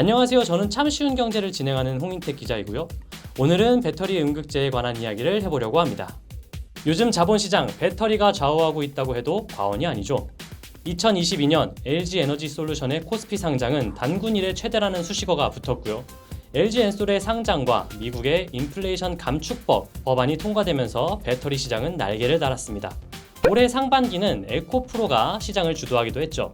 안녕하세요. 저는 참 쉬운 경제를 진행하는 홍인택 기자이고요. 오늘은 배터리 응급제에 관한 이야기를 해보려고 합니다. 요즘 자본시장 배터리가 좌우하고 있다고 해도 과언이 아니죠. 2022년 LG 에너지 솔루션의 코스피 상장은 단군 이래 최대라는 수식어가 붙었고요. LG 엔솔의 상장과 미국의 인플레이션 감축법 법안이 통과되면서 배터리 시장은 날개를 달았습니다. 올해 상반기는 에코프로가 시장을 주도하기도 했죠.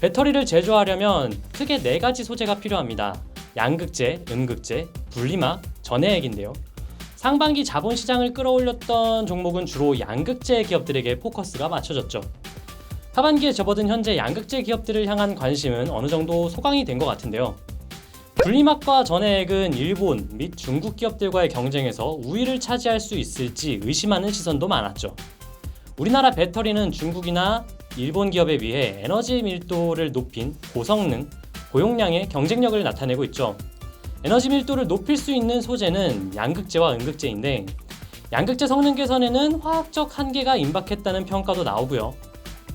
배터리를 제조하려면 크게 네 가지 소재가 필요합니다. 양극재, 음극재, 분리막, 전해액인데요. 상반기 자본 시장을 끌어올렸던 종목은 주로 양극재 기업들에게 포커스가 맞춰졌죠. 하반기에 접어든 현재 양극재 기업들을 향한 관심은 어느 정도 소강이 된 것 같은데요. 분리막과 전해액은 일본 및 중국 기업들과의 경쟁에서 우위를 차지할 수 있을지 의심하는 시선도 많았죠. 우리나라 배터리는 중국이나 일본 기업에 비해 에너지 밀도를 높인 고성능, 고용량의 경쟁력을 나타내고 있죠. 에너지 밀도를 높일 수 있는 소재는 양극재와 음극재인데 양극재 성능 개선에는 화학적 한계가 임박했다는 평가도 나오고요.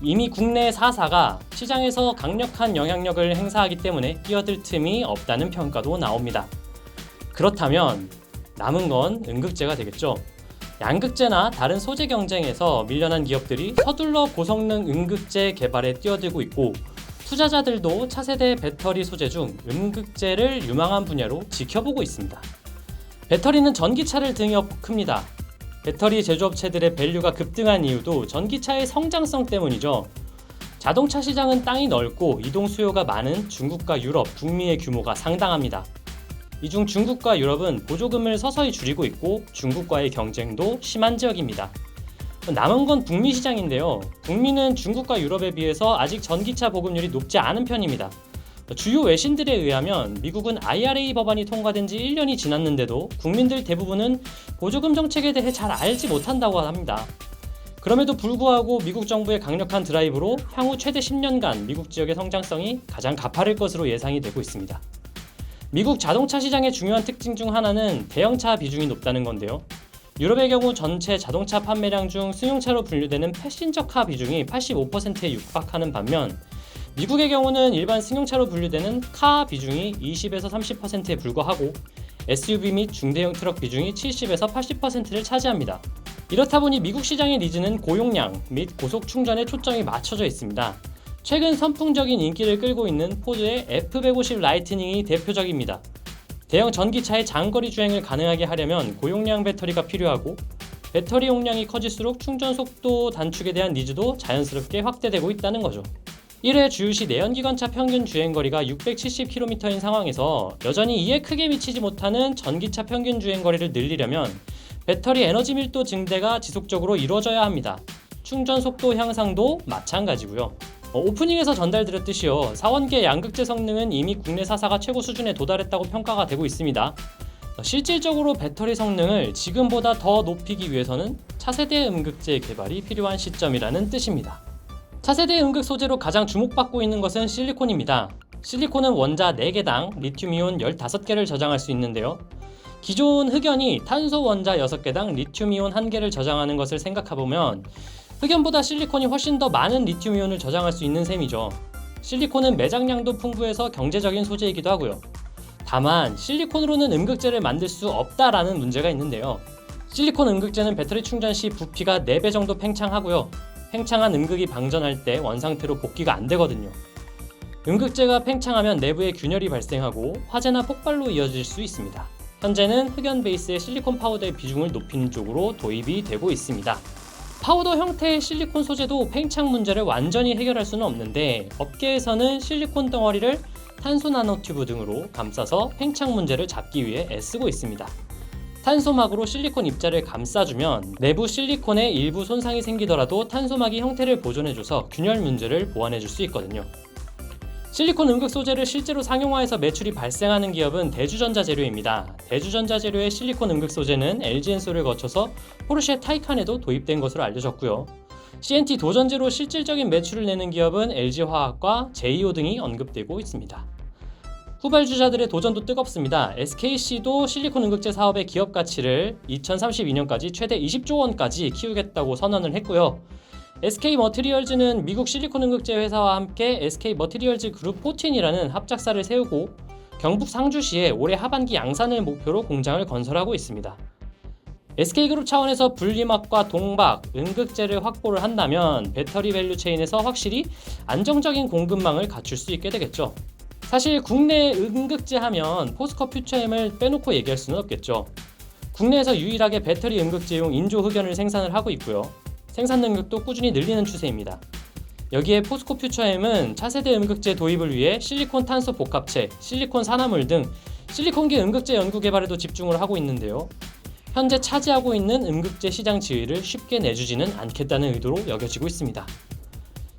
이미 국내 4사가 시장에서 강력한 영향력을 행사하기 때문에 끼어들 틈이 없다는 평가도 나옵니다. 그렇다면 남은 건 음극재가 되겠죠. 양극재나 다른 소재 경쟁에서 밀려난 기업들이 서둘러 고성능 음극재 개발에 뛰어들고 있고 투자자들도 차세대 배터리 소재 중 음극재를 유망한 분야로 지켜보고 있습니다. 배터리는 전기차를 등에 업고 큽니다. 배터리 제조업체들의 밸류가 급등한 이유도 전기차의 성장성 때문이죠. 자동차 시장은 땅이 넓고 이동 수요가 많은 중국과 유럽, 북미의 규모가 상당합니다. 이 중 중국과 유럽은 보조금을 서서히 줄이고 있고 중국과의 경쟁도 심한 지역입니다. 남은 건 북미 시장인데요. 북미는 중국과 유럽에 비해서 아직 전기차 보급률이 높지 않은 편입니다. 주요 외신들에 의하면 미국은 IRA 법안이 통과된 지 1년이 지났는데도 국민들 대부분은 보조금 정책에 대해 잘 알지 못한다고 합니다. 그럼에도 불구하고 미국 정부의 강력한 드라이브로 향후 최대 10년간 미국 지역의 성장성이 가장 가파를 것으로 예상이 되고 있습니다. 미국 자동차 시장의 중요한 특징 중 하나는 대형차 비중이 높다는 건데요. 유럽의 경우 전체 자동차 판매량 중 승용차로 분류되는 패신저카 비중이 85%에 육박하는 반면 미국의 경우는 일반 승용차로 분류되는 카 비중이 20에서 30%에 불과하고 SUV 및 중대형 트럭 비중이 70에서 80%를 차지합니다. 이렇다 보니 미국 시장의 니즈는 고용량 및 고속 충전에 초점이 맞춰져 있습니다. 최근 선풍적인 인기를 끌고 있는 포드의 F150 라이트닝이 대표적입니다. 대형 전기차의 장거리 주행을 가능하게 하려면 고용량 배터리가 필요하고 배터리 용량이 커질수록 충전 속도 단축에 대한 니즈도 자연스럽게 확대되고 있다는 거죠. 1회 주유시 내연기관차 평균 주행거리가 670km인 상황에서 여전히 이에 크게 미치지 못하는 전기차 평균 주행거리를 늘리려면 배터리 에너지 밀도 증대가 지속적으로 이루어져야 합니다. 충전 속도 향상도 마찬가지고요. 어, 오프닝에서 전달드렸듯이요. 사원계 양극재 성능은 이미 국내 사사가 최고 수준에 도달했다고 평가가 되고 있습니다. 어, 실질적으로 배터리 성능을 지금보다 더 높이기 위해서는 차세대 음극재 개발이 필요한 시점이라는 뜻입니다. 차세대 음극 소재로 가장 주목받고 있는 것은 실리콘입니다. 실리콘은 원자 4개당 리튬이온 15개를 저장할 수 있는데요. 기존 흑연이 탄소 원자 6개당 리튬이온 1개를 저장하는 것을 생각해보면 흑연보다 실리콘이 훨씬 더 많은 리튬이온을 저장할 수 있는 셈이죠. 실리콘은 매장량도 풍부해서 경제적인 소재이기도 하고요. 다만 실리콘으로는 음극재를 만들 수 없다라는 문제가 있는데요. 실리콘 음극재는 배터리 충전 시 부피가 4배 정도 팽창하고요. 팽창한 음극이 방전할 때 원상태로 복귀가 안 되거든요. 음극재가 팽창하면 내부에 균열이 발생하고 화재나 폭발로 이어질 수 있습니다. 현재는 흑연 베이스의 실리콘 파우더의 비중을 높이는 쪽으로 도입이 되고 있습니다. 파우더 형태의 실리콘 소재도 팽창 문제를 완전히 해결할 수는 없는데 업계에서는 실리콘 덩어리를 탄소 나노튜브 등으로 감싸서 팽창 문제를 잡기 위해 애쓰고 있습니다. 탄소막으로 실리콘 입자를 감싸주면 내부 실리콘에 일부 손상이 생기더라도 탄소막이 형태를 보존해줘서 균열 문제를 보완해줄 수 있거든요. 실리콘 음극 소재를 실제로 상용화해서 매출이 발생하는 기업은 대주전자 재료입니다. 대주전자 재료의 실리콘 음극 소재는 LG 엔솔을 거쳐서 포르쉐 타이칸에도 도입된 것으로 알려졌고요. CNT 도전제로 실질적인 매출을 내는 기업은 LG화학과 제이오 등이 언급되고 있습니다. 후발주자들의 도전도 뜨겁습니다. SKC도 실리콘 음극재 사업의 기업 가치를 2032년까지 최대 20조 원까지 키우겠다고 선언을 했고요. SK 머티리얼즈는 미국 실리콘 음극재 회사와 함께 SK 머티리얼즈 그룹 14이라는 합작사를 세우고 경북 상주시에 올해 하반기 양산을 목표로 공장을 건설하고 있습니다. SK그룹 차원에서 분리막과 동박, 음극재를 확보를 한다면 배터리 밸류 체인에서 확실히 안정적인 공급망을 갖출 수 있게 되겠죠. 사실 국내 음극재 하면 포스코 퓨처엠을 빼놓고 얘기할 수는 없겠죠. 국내에서 유일하게 배터리 음극재용 인조 흑연을 생산을 하고 있고요. 생산 능력도 꾸준히 늘리는 추세입니다. 여기에 포스코 퓨처엠은 차세대 음극재 도입을 위해 실리콘 탄소 복합체, 실리콘 산화물 등 실리콘계 음극재 연구 개발에도 집중을 하고 있는데요. 현재 차지하고 있는 음극재 시장 지위를 쉽게 내주지는 않겠다는 의도로 여겨지고 있습니다.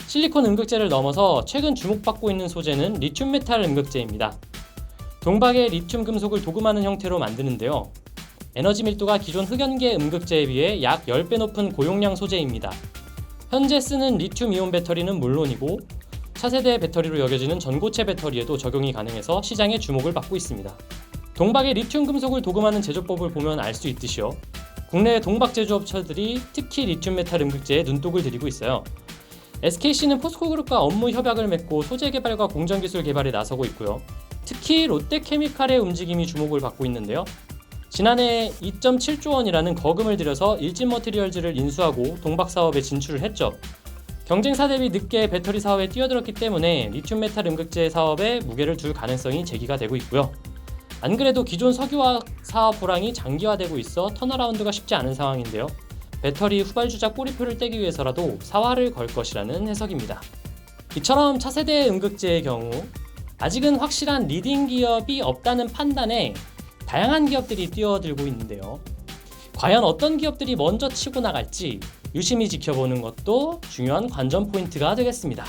실리콘 음극재를 넘어서 최근 주목받고 있는 소재는 리튬 메탈 음극재입니다. 동박의 리튬 금속을 도금하는 형태로 만드는데요. 에너지 밀도가 기존 흑연계 음극재에 비해 약 10배 높은 고용량 소재입니다. 현재 쓰는 리튬 이온 배터리는 물론이고 차세대 배터리로 여겨지는 전고체 배터리에도 적용이 가능해서 시장의 주목을 받고 있습니다. 동박의 리튬 금속을 도금하는 제조법을 보면 알 수 있듯이요. 국내 동박 제조업체들이 특히 리튬 메탈 음극재에 눈독을 들이고 있어요. SKC는 포스코그룹과 업무 협약을 맺고 소재 개발과 공정 기술 개발에 나서고 있고요. 특히 롯데케미칼의 움직임이 주목을 받고 있는데요. 지난해 2.7조 원이라는 거금을 들여서 일진 머티리얼즈를 인수하고 동박 사업에 진출을 했죠. 경쟁사 대비 늦게 배터리 사업에 뛰어들었기 때문에 리튬 메탈 음극재 사업에 무게를 둘 가능성이 제기가 되고 있고요. 안 그래도 기존 석유화학 사업 불황이 장기화되고 있어 턴어라운드가 쉽지 않은 상황인데요. 배터리 후발주자 꼬리표를 떼기 위해서라도 사활을 걸 것이라는 해석입니다. 이처럼 차세대 음극재의 경우 아직은 확실한 리딩 기업이 없다는 판단에 다양한 기업들이 뛰어들고 있는데요. 과연 어떤 기업들이 먼저 치고 나갈지 유심히 지켜보는 것도 중요한 관전 포인트가 되겠습니다.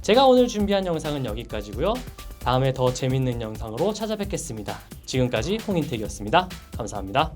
제가 오늘 준비한 영상은 여기까지고요. 다음에 더 재밌는 영상으로 찾아뵙겠습니다. 지금까지 홍인택이었습니다. 감사합니다.